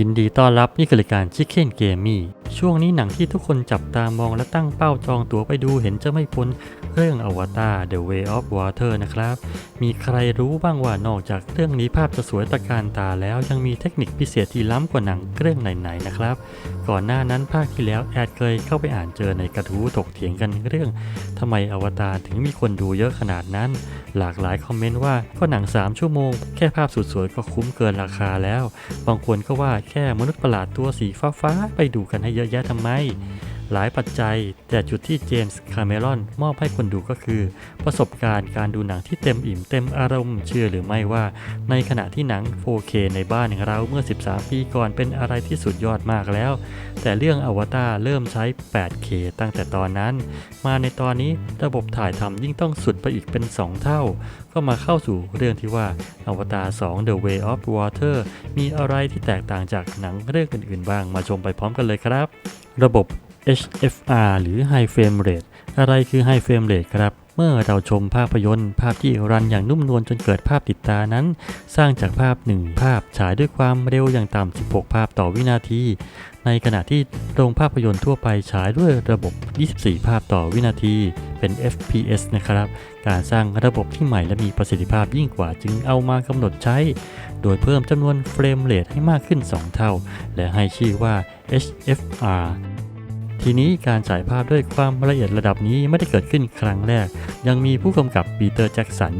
ยินดีต้อนรับนี่คือรายการ Chicken g a m e ช่วงนี้หนังที่ทุกคนจับตามองและตั้งเป้าจองตั๋วไปดูเห็นจะไม่พ้นเรื่องอวตาร The Way of Water นะครับ มีใครรู้บ้างว่านอกจากเรื่องนี้ภาพจะสวยตะการตาแล้วยังมีเทคนิคพิเศษที่ล้ำกว่าหนังเรื่องไหนๆนะครับ ก่อนหน้านั้นภาคที่แล้วแอดเคยเข้าไปอ่านเจอในกระทู้ถกเถียงกันเรื่องทำไมอวตารถึงมีคนดูเยอะขนาดนั้น หลากหลายคอมเมนต์ว่าก็หนัง 3 ชั่วโมง แค่ภาพสวยๆก็คุ้มเกินราคาแล้ว บางคนก็ว่าแค่มนุษย์ประหลาดตัวสีฟ้าๆ ไปดูกันให้เยอะแยะทำไม หลายปัจจัย แต่จุดที่เจมส์คาเมรอนมอบให้คนดูก็คือ ประสบการณ์การดูหนังที่เต็มอิ่มเต็มอารมณ์เชื่อหรือไม่ว่า ในขณะที่หนัง 4K ในบ้านของเราเมื่อ 13 ปีก่อนเป็นอะไรที่สุดยอดมากแล้ว แต่เรื่องอวตารเริ่มใช้ 8K ตั้งแต่ตอนนั้น มาในตอนนี้ระบบถ่ายทำยิ่งต้องสุดไปอีกเป็น 2 เท่า ก็มาเข้าสู่เรื่องที่ว่าอวตาร2 The Way of Water มีอะไรที่แตกต่างจากหนังเรื่องอื่นๆบ้างมาชมไปพร้อมกันเลยครับ ระบบ HFR หรือ High Frame Rate อะไรคือ High Frame Rate ครับ เมื่อเราชมภาพยนตร์ภาพที่รันอย่างนุ่มนวลจนเกิดภาพติดตานั้น สร้างจากภาพ 1 ภาพฉายด้วยความเร็วอย่างต่ำ 16 ภาพต่อวินาที ในขณะที่โรงภาพยนตร์ทั่วไปฉายด้วยระบบ 24 ภาพต่อวินาที เป็น FPS นะครับ การสร้างระบบที่ใหม่และมีประสิทธิภาพยิ่งกว่าจึงเอามากำหนดใช้ โดยเพิ่มจำนวนเฟรมเรทให้มากขึ้น 2 เท่า และให้ชื่อว่า HFR ทีนี้การฉายภาพด้วยความละเอียดระดับนี้ไม่ได้เกิดขึ้นครั้งแรก ยังมีผู้กำกับปีเตอร์แจ็กสัน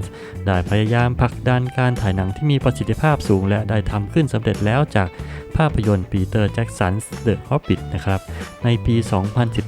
ได้พยายามผลักดันการถ่ายหนังที่มีประสิทธิภาพสูง และได้ทำขึ้นสำเร็จแล้วจากภาพยนตร์ปีเตอร์แจ็กสัน The Hobbit นะครับ ในปี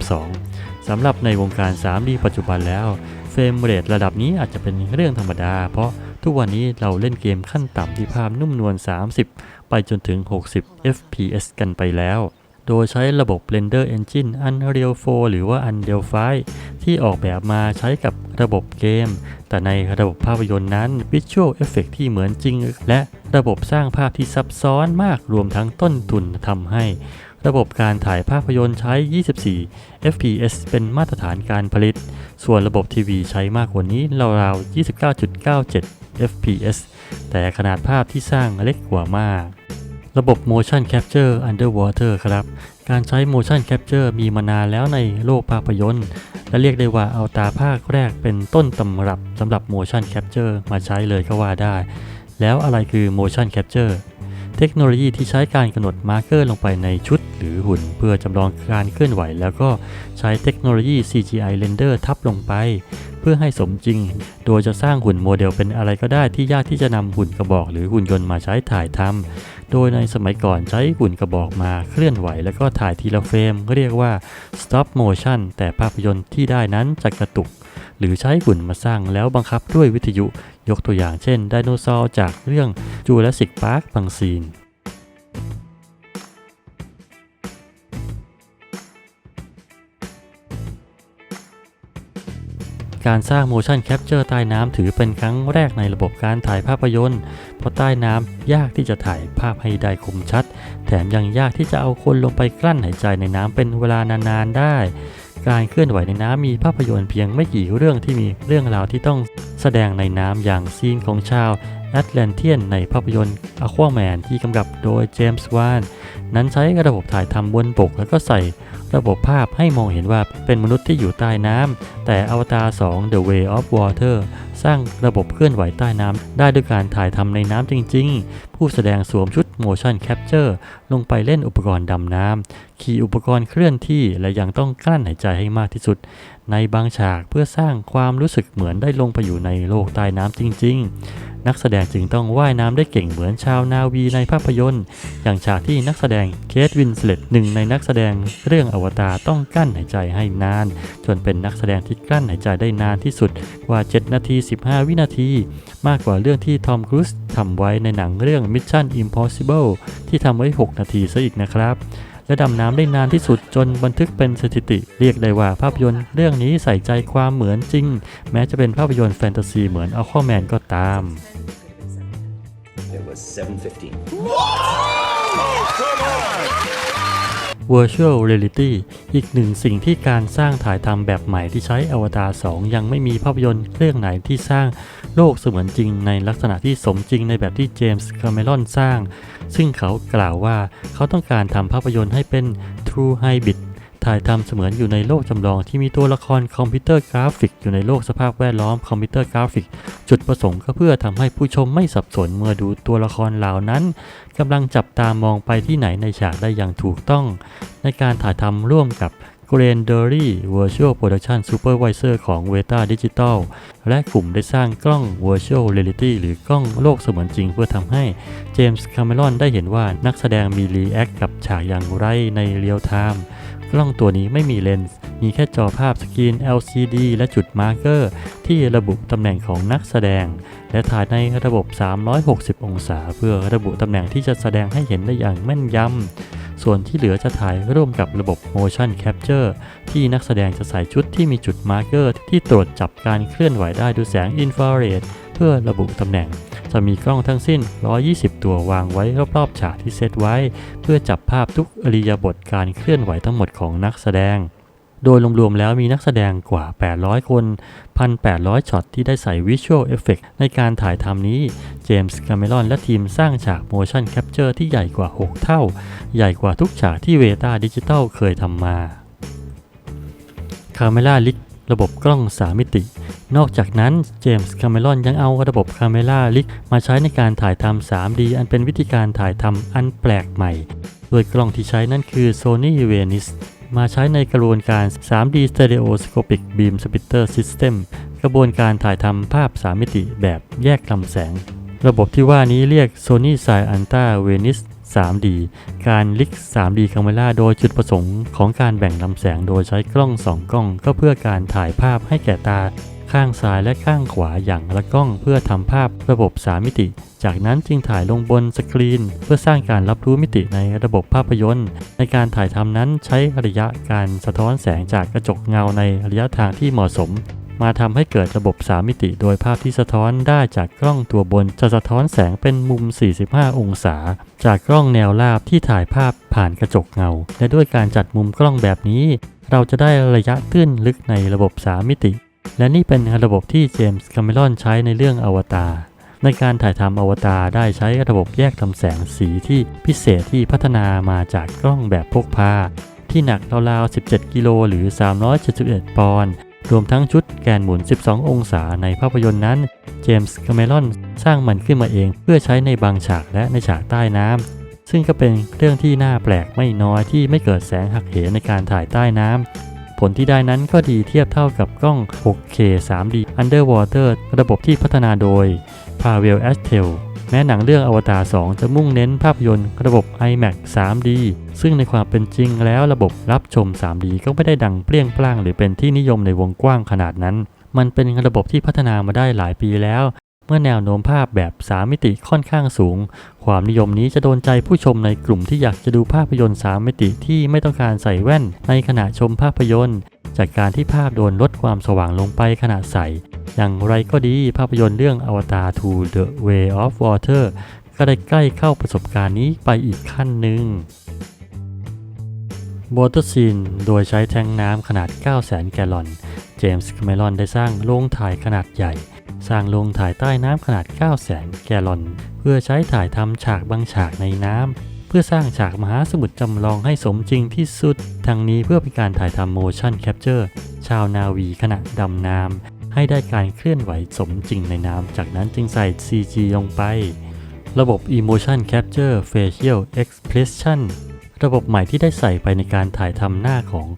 2012 สำหรับในวงการ 3D ปัจจุบันแล้ว เฟรมเรทระดับนี้อาจจะเป็นเรื่องธรรมดา เพราะทุกวันนี้เราเล่นเกมขั้นต่ำที่ภาพนุ่มนวล 30 ไปจนถึง 60 fps กันไปแล้ว โดยใช้ระบบ Render Engine Unreal 4 หรือว่า Unreal 5 ที่ออกแบบมาใช้กับระบบเกม แต่ในระบบภาพยนตร์นั้น Visual Effect ที่เหมือนจริง และระบบสร้างภาพที่ซับซ้อนมากรวมทั้งต้นทุนทำให้ระบบการถ่ายภาพยนตร์ใช้ 24 fps เป็นมาตรฐานการผลิต ส่วนระบบทีวีใช้มากกว่านี้ราวๆ 29.97 fps แต่ขนาดภาพที่สร้างเล็กกว่ามาก ระบบ motion capture underwater ครับ การใช้ motion capture มีมานานแล้วในโลกภาพยนตร์ และเรียกได้ว่าเอาตาภาคแรกเป็นต้นตำรับสำหรับ motion capture มาใช้เลยก็ว่าได้ แล้วอะไรคือ motion capture เทคโนโลยีที่ใช้การกำหนดมาร์เกอร์ลงไปในชุดหรือหุ่น เพื่อจำลองการเคลื่อนไหว แล้วก็ใช้เทคโนโลยี CGI render ทับลงไป เพื่อให้สมจริง โดยจะสร้างหุ่นโมเดลเป็นอะไรก็ได้ที่ยากที่จะนำหุ่นกระบอกหรือหุ่นยนต์มาใช้ถ่ายทำโดยในสมัยก่อนใช้หุ่นกระบอกมาเคลื่อนไหว แล้วก็ถ่ายทีละเฟรมเรียกว่า stop motion แต่ภาพยนตร์ที่ได้นั้นจะกระตุก หรือใช้หุ่นมาสร้างแล้วบังคับด้วยวิทยุ ยกตัวอย่างเช่นไดโนเสาร์จากเรื่อง Jurassic Park บางซีนการสร้าง motion capture ใต้น้ำถือเป็นครั้งแรกในระบบการถ่ายภาพยนตร์ เพราะใต้น้ำยากที่จะถ่ายภาพให้ได้คมชัด แถมยังยากที่จะเอาคนลงไปกลั้นหายใจในน้ำเป็นเวลานานๆได้ การเคลื่อนไหวในน้ำมีภาพยนตร์เพียงไม่กี่เรื่องที่มีเรื่องราวที่ต้องแสดงในน้ำอย่างซีนของชาวแอตแลนเทียนในภาพยนตร์ Aquaman ที่กำกับโดยเจมส์วานนั้นใช้ระบบถ่ายทำบนบก แล้วก็ใส่ระบบภาพให้มองเห็นว่าเป็นมนุษย์ที่อยู่ใต้น้ำแต่อวตาร2 The Way of Water สร้างระบบเคลื่อนไหวใต้น้ำได้ด้วยการถ่ายทำในน้ำจริง ๆ ผู้แสดงสวมชุด motion capture ลงไปเล่นอุปกรณ์ดำน้ำขี่อุปกรณ์เคลื่อนที่และยังต้องกลั้นหายใจให้มากที่สุด ในบางฉากเพื่อสร้างความรู้สึกเหมือนได้ลงไปอยู่ในโลกใต้น้ำจริง ๆ นักแสดงจึงต้องว่ายน้ำได้เก่งเหมือนชาวนาวีในภาพยนตร์ อย่างฉากที่นักแสดงเคทวินสเลตหนึ่งในนักแสดงเรื่องอวตารต้องกั้นหายใจให้นาน จนเป็นนักแสดงที่กั้นหายใจได้นานที่สุดกว่า 7 นาที 15 วินาที มากกว่าเรื่องที่ทอมครูซทำไว้ในหนังเรื่อง Mission Impossible ที่ทำไว้ 6 นาทีซะอีกนะครับและดำน้ำได้นานที่สุดจนบันทึกเป็นสถิติ เรียกได้ว่าภาพยนตร์เรื่องนี้ใส่ใจความเหมือนจริง แม้จะเป็นภาพยนตร์แฟนตาซีเหมือนอัลคอแมนก็ตาม It was 7:15. Virtual Reality อีกหนึ่งสิ่งที่การสร้างถ่ายทำแบบใหม่ที่ใช้อวตาร 2 ยังไม่มีภาพยนตร์เรื่องไหนที่สร้างโลกเสมือนจริงในลักษณะที่สมจริงในแบบที่เจมส์คาเมรอนสร้าง ซึ่งเขากล่าวว่าเขาต้องการทำภาพยนตร์ให้เป็น True Hybrid ถ่ายทำเสมือนอยู่ในโลกจำลองที่มีตัวละครคอมพิวเตอร์กราฟิก อยู่ในโลกสภาพแวดล้อมคอมพิวเตอร์กราฟิก จุดประสงค์ก็เพื่อทำให้ผู้ชมไม่สับสนเมื่อดูตัวละครเหล่านั้นกำลังจับตามองไปที่ไหนในฉากได้อย่างถูกต้อง ในการถ่ายทำร่วมกับ g r a n d e r y Virtual Production Supervisor ของ Veta Digital และกลุ่มได้สร้างกล้อง Virtual Reality หรือกล้องโลกเสมือนจริงเพื่อทำให้เจมส์คาเมรอนได้เห็นว่านักแสดงมีรีแอคกับฉากอย่างไรในเรียลไทม์กล้องตัวนี้ไม่มีเลนส์ มีแค่จอภาพสกรีน LCD และจุดมาร์เกอร์ ที่ระบุตำแหน่งของนักแสดง และถ่ายในระบบ 360 องศา เพื่อระบุตำแหน่งที่จะแสดงให้เห็นได้อย่างแม่นยำ ส่วนที่เหลือจะถ่ายร่วมกับระบบ motion capture ที่นักแสดงจะใส่ชุดที่มีจุดมาร์เกอร์ที่ตรวจจับการเคลื่อนไหวได้ด้วยแสงอินฟราเรดเพื่อระบุตำแหน่ง จะมีกล้องทั้งสิ้น 120 ตัววางไว้รอบๆฉากที่เซตไว้ เพื่อจับภาพทุกอริยาบทการเคลื่อนไหวทั้งหมดของนักแสดง โดยรวมๆแล้วมีนักแสดงกว่า 800 คน 1,800 ช็อตที่ได้ใส่วิชวลเอฟเฟกในการถ่ายทำนี้ เจมส์คาเมรอนและทีมสร้างฉาก motion capture ที่ใหญ่กว่า 6 เท่า ใหญ่กว่าทุกฉากที่เวต้าดิจิตอลเคยทำมาคาเมล่าลิกระบบกล้อง 3 มิติ นอกจากนั้นเจมส์คาเมรอนยังเอาระบบคาเมล่าลิกมาใช้ในการถ่ายทำ 3D อันเป็นวิธีการถ่ายทำอันแปลกใหม่ โดยกล้องที่ใช้นั่นคือ Sony Venice มาใช้ในกระบวนการ 3D Stereoscopic Beam Splitter System กระบวนการถ่ายทำภาพ 3 มิติแบบแยกลำแสง ระบบที่ว่านี้เรียก Sony s i a n t a Venice 3D การลิก 3D คาเม r าโดยจุดประสงค์ของการแบ่งลำแสงโดยใช้กล้อง 2 กล้อง ก็เพื่อการถ่ายภาพให้แก่ตา ข้างซ้ายและข้างขวาอย่างละกล้องเพื่อทำภาพระบบ 3 มิติ จากนั้นจึงถ่ายลงบนสกรีน เพื่อสร้างการรับรู้มิติในระบบภาพยนตร์ ในการถ่ายทำนั้นใช้ระยะการสะท้อนแสงจากกระจกเงาในระยะทางที่เหมาะสม มาทำให้เกิดระบบ 3 มิติ โดยภาพที่สะท้อนได้จากกล้องตัวบนจะสะท้อนแสงเป็นมุม 45 องศา จากกล้องแนวราบที่ถ่ายภาพผ่านกระจกเงา และด้วยการจัดมุมกล้องแบบนี้ เราจะได้ระยะตื้นลึกในระบบ 3 มิติ และนี่เป็นระบบที่เจมส์คาเมรอนใช้ในเรื่องอวตารในการถ่ายทำอวตารได้ใช้ระบบแยกลำแสงสีที่พิเศษที่พัฒนามาจากกล้องแบบพกพาที่หนักราวๆ 17 กิโลหรือ 371 ปอนด์รวมทั้งชุดแกนหมุน 12 องศาในภาพยนตร์นั้น เจมส์คาเมรอนสร้างมันขึ้นมาเองเพื่อใช้ในบางฉากและในฉากใต้น้ำซึ่งก็เป็นเรื่องที่น่าแปลกไม่น้อยที่ไม่เกิดแสงหักเหในการถ่ายใต้น้ำ ผลที่ได้นั้นก็ดีเทียบเท่ากับกล้อง 6K 3D Underwater ระบบที่พัฒนาโดย Pavel Astel แม้หนังเรื่องอวตาร 2 จะมุ่งเน้นภาพยนตร์ระบบ IMAX 3D ซึ่งในความเป็นจริงแล้วระบบรับชม 3D ก็ไม่ได้ดังเปรี้ยงปร้างหรือเป็นที่นิยมในวงกว้างขนาดนั้น มันเป็นระบบที่พัฒนามาได้หลายปีแล้ว เมื่อแนวโน้มภาพแบบ 3 มิติค่อนข้างสูง ความนิยมนี้จะโดนใจผู้ชมในกลุ่มที่อยากจะดูภาพยนตร์ 3 มิติที่ไม่ต้องการใส่แว่นในขณะชมภาพยนตร์ จากการที่ภาพโดนลดความสว่างลงไปขณะใส่ อย่างไรก็ดีภาพยนตร์เรื่อง Avatar to the Way of Water ก็ได้ใกล้เข้าประสบการณ์นี้ไปอีกขั้นหนึ่ง b o t ซีนโดยใช้แทงน้ำขนาด 900,000 แกลลอน เจมส์คาเมรอนได้สร้างโรงถ่ายขนาดใหญ่ สร้างโรงถ่ายใต้น้ำขนาด900,000แกลลอน เพื่อใช้ถ่ายทำฉากบางฉากในน้ำเพื่อสร้างฉากมหาสมุทรจำลองให้สมจริงที่สุด ทั้งนี้เพื่อเป็นการถ่ายทำ motion capture ชาวนาวีขณะดำน้ำให้ได้การเคลื่อนไหวสมจริงในน้ำจากนั้นจึงใส่ CG ลงไป ระบบ Emotion Capture Facial Expression ระบบใหม่ที่ได้ใส่ไปในการถ่ายทำหน้าของ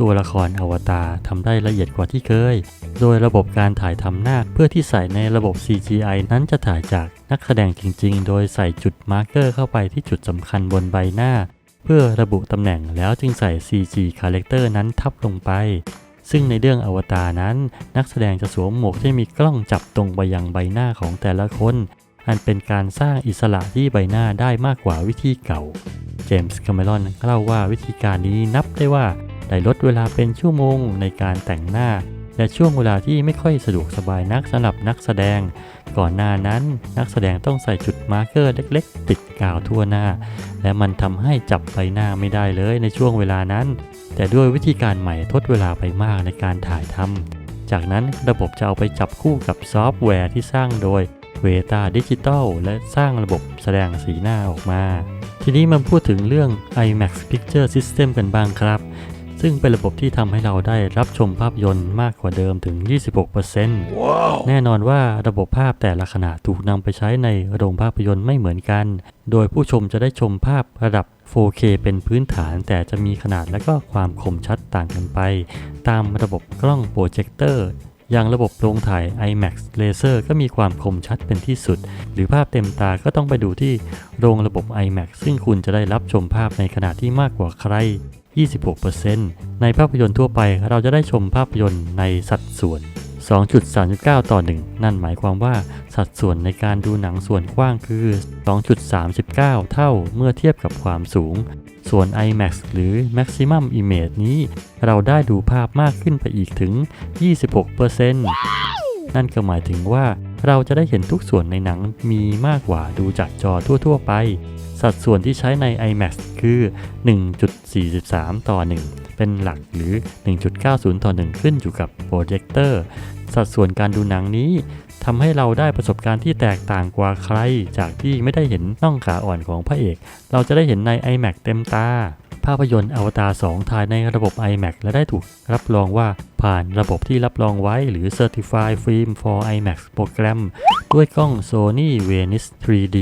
ตัวละครอวตารทำได้ละเอียดกว่าที่เคย โดยระบบการถ่ายทำหน้าเพื่อที่ใส่ในระบบ CGI นั้นจะถ่ายจากนักแสดงจริง ๆ โดยใส่จุดมาร์กเกอร์เข้าไปที่จุดสำคัญบนใบหน้า เพื่อระบุตำแหน่งแล้วจึงใส่ CG Character นั้นทับลงไปซึ่งในเรื่องอวตารนั้น นักแสดงจะสวมหมวกที่มีกล้องจับตรงไปยังใบหน้าของแต่ละคน อันเป็นการสร้างอิสระที่ใบหน้าได้มากกว่าวิธีเก่า เจมส์คาเมรอนเล่าว่าวิธีการนี้นับได้ว่า ได้ลดเวลาเป็นชั่วโมงในการแต่งหน้า และช่วงเวลาที่ไม่ค่อยสะดวกสบายนักสำหรับนักแสดง ก่อนหน้านั้นนักแสดงต้องใส่จุดมาร์เกอร์เล็ก ๆ ติดกาวทั่วหน้า และมันทำให้จับใบหน้าไม่ได้เลยในช่วงเวลานั้น แต่ด้วยวิธีการใหม่ทดเวลาไปมากในการถ่ายทำจากนั้นระบบจะเอาไปจับคู่กับซอฟต์แวร์ที่สร้างโดยเวตาดิจิตอลและสร้างระบบแสดงสีหน้าออกมา ทีนี้มาพูดถึงเรื่อง IMAX Picture System กันบ้างครับ ซึ่งเป็นระบบที่ทำให้เราได้รับชมภาพยนตร์มากกว่าเดิมถึง 26%แน่นอนว่าระบบภาพแต่ละขนาดถูกนำไปใช้ในโรงภาพยนตร์ไม่เหมือนกัน โดยผู้ชมจะได้ชมภาพระดับ 4K เป็นพื้นฐานแต่จะมีขนาดและก็ความคมชัดต่างกันไป ตามระบบกล้องโปรเจคเตอร์อย่างระบบโรงถ่าย IMAX Laser ก็มีความคมชัดเป็นที่สุด หรือภาพเต็มตาก็ต้องไปดูที่โรงระบบ IMAX ซึ่งคุณจะได้รับชมภาพในขนาดที่มากกว่าใคร 26%ในภาพยนตร์ทั่วไปเราจะได้ชมภาพยนตร์ในสัดส่วน 2.39 ต่อ 1 นั่นหมายความว่าสัดส่วนในการดูหนังส่วนกว้างคือ 2.39 เท่าเมื่อเทียบกับความสูง ส่วน IMAX หรือ Maximum Image นี้ เราได้ดูภาพมากขึ้นไปอีกถึง 26%นั่นก็หมายถึงว่าเราจะได้เห็นทุกส่วนในหนังมีมากกว่าดูจากจอทั่ว ๆ ไป สัดส่วนที่ใช้ใน IMAX คือ 1.43 ต่อ 1 เป็นหลักหรือ 1.90 ต่อ 1 ขึ้นอยู่กับโปรเจคเตอร์ สัดส่วนการดูหนังนี้ทำให้เราได้ประสบการณ์ที่แตกต่างกว่าใคร จากที่ไม่ได้เห็นน่องขาอ่อนของพระเอก เราจะได้เห็นใน iMac เต็มตา ภาพยนตร์อวตาร2ถ่ายในระบบ IMAX และได้ถูกรับรองว่าผ่านระบบที่รับรองไว้หรือ Certified Film for IMAX โปรแกรมด้วยกล้อง Sony Venice 3D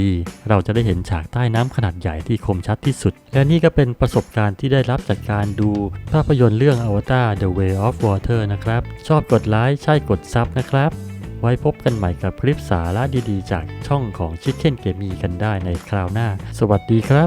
เราจะได้เห็นฉากใต้น้ำขนาดใหญ่ที่คมชัดที่สุด และนี่ก็เป็นประสบการณ์ที่ได้รับจากการดูภาพยนตร์เรื่อง Avatar The Way of Water นะครับ ชอบกดไลค์ใช่กดซับนะครับไว้พบกันใหม่กับคลิปสาระดีๆ จากช่องของ Chicken Gaming กันได้ในคราวหน้า สวัสดีครับ